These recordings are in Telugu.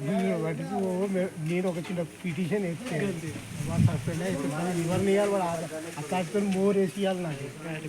దీన్ని బట్టి ఓ మే- నేను ఒక చిన్న పిటిషన్ ఎత్తే వాడు సస్పెండ్ అయితే మళ్ళీ ఎవరిని ఇవ్వాలి వాడు ఆ- ఆ సస్పెండ్ మోర్ వేసి ఇవ్వాలి నాకు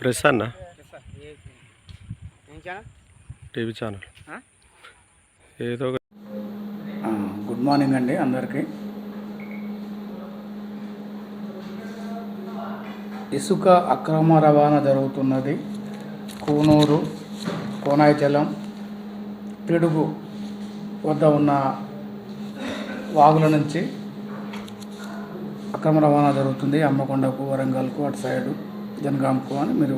ప్రెస్ అన్న టీవీ ఛానల్ ఏదో గుడ్ మార్నింగ్ అండి అందరికీ ఇసుక అక్రమ రవాణా జరుగుతున్నది కూనూరు కోనాయిచలం పిడుగు వద్ద ఉన్న వాగుల నుంచి అక్రమ రవాణా జరుగుతుంది అమ్మకొండకు వరంగల్కు అటు సైడు జనగాంకు అని మీరు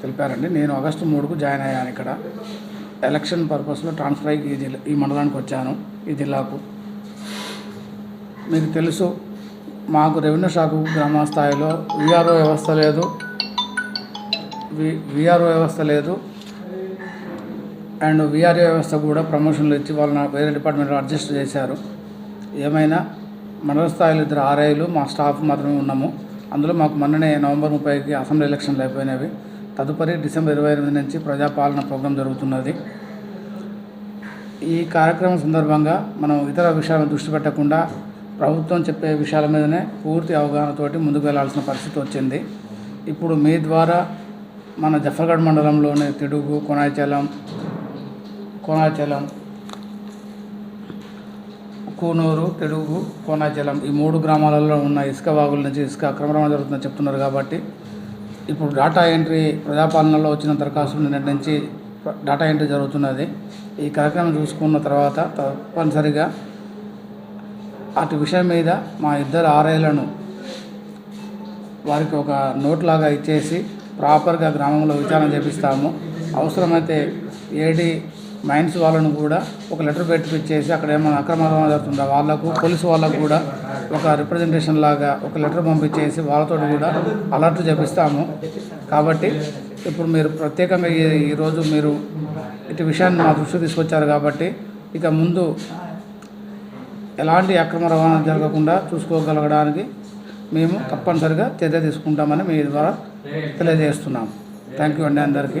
తెలిపారండి నేను ఆగస్టు మూడుకు జాయిన్ అయ్యాను ఇక్కడ ఎలక్షన్ పర్పస్లో ట్రాన్స్ఫర్ అయ్యి ఈ జిల్లా ఈ మండలానికి వచ్చాను ఈ జిల్లాకు మీకు తెలుసు మాకు రెవెన్యూ శాఖ గ్రామ స్థాయిలో విఆర్ఓ వ్యవస్థ లేదు వి విఆర్ఓ వ్యవస్థ లేదు అండ్ విఆర్ఓ వ్యవస్థ కూడా ప్రమోషన్లు ఇచ్చి వాళ్ళని వేరే డిపార్ట్మెంట్లో అడ్జస్ట్ చేశారు ఏమైనా మండల స్థాయిలో ఇద్దరు ఆర్ఐలు మా స్టాఫ్ మాత్రమే ఉన్నాము అందులో మాకు మొన్ననే నవంబర్ ముప్పైకి అసెంబ్లీ ఎలక్షన్లు అయిపోయినవి తదుపరి డిసెంబర్ ఇరవై ఎనిమిది నుంచి ప్రజాపాలన ప్రోగ్రాం జరుగుతున్నది ఈ కార్యక్రమం సందర్భంగా మనం ఇతర విషయాలను దృష్టి పెట్టకుండా ప్రభుత్వం చెప్పే విషయాల మీదనే పూర్తి అవగాహనతోటి ముందుకు వెళ్లాల్సిన పరిస్థితి వచ్చింది ఇప్పుడు మీ ద్వారా మన జఫర్గఢ్ మండలంలోని తిడుగు కొనాయిచలం కొనాయిచలం కూనూరు తెలుగు కోనాచలం ఈ మూడు గ్రామాలలో ఉన్న ఇసుక వాగుల నుంచి ఇసుక అక్రమరమణ జరుగుతుందని చెప్తున్నారు కాబట్టి ఇప్పుడు డేటా ఎంట్రీ ప్రజాపాలనలో వచ్చిన దరఖాస్తులు నిన్నటి నుంచి డేటా ఎంట్రీ జరుగుతున్నది ఈ కార్యక్రమం చూసుకున్న తర్వాత తప్పనిసరిగా అటు విషయం మీద మా ఇద్దరు ఆర్ఐలను వారికి ఒక నోట్ లాగా ఇచ్చేసి ప్రాపర్గా గ్రామంలో విచారణ చేపిస్తాము అవసరమైతే ఏడీ మైన్స్ వాళ్ళను కూడా ఒక లెటర్ పెట్టిపించేసి అక్కడ ఏమైనా అక్రమాలు జరుగుతుందా వాళ్ళకు పోలీసు వాళ్ళకు కూడా ఒక రిప్రజెంటేషన్ లాగా ఒక లెటర్ పంపించేసి వాళ్ళతో కూడా అలర్ట్ చేపిస్తాము కాబట్టి ఇప్పుడు మీరు ప్రత్యేకంగా ఈరోజు మీరు ఇటు విషయాన్ని మా దృష్టి తీసుకొచ్చారు కాబట్టి ఇక ముందు ఎలాంటి అక్రమ రవాణా జరగకుండా చూసుకోగలగడానికి మేము తప్పనిసరిగా చర్య తీసుకుంటామని మీ ద్వారా తెలియజేస్తున్నాం థ్యాంక్ యూ అండి అందరికీ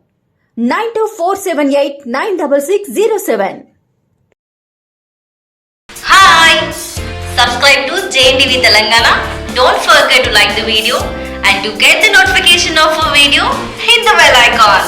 92478-96607. Hi! Subscribe to JNTV Telangana. Don't forget to like the video, and to get the notification of a video, hit the bell icon.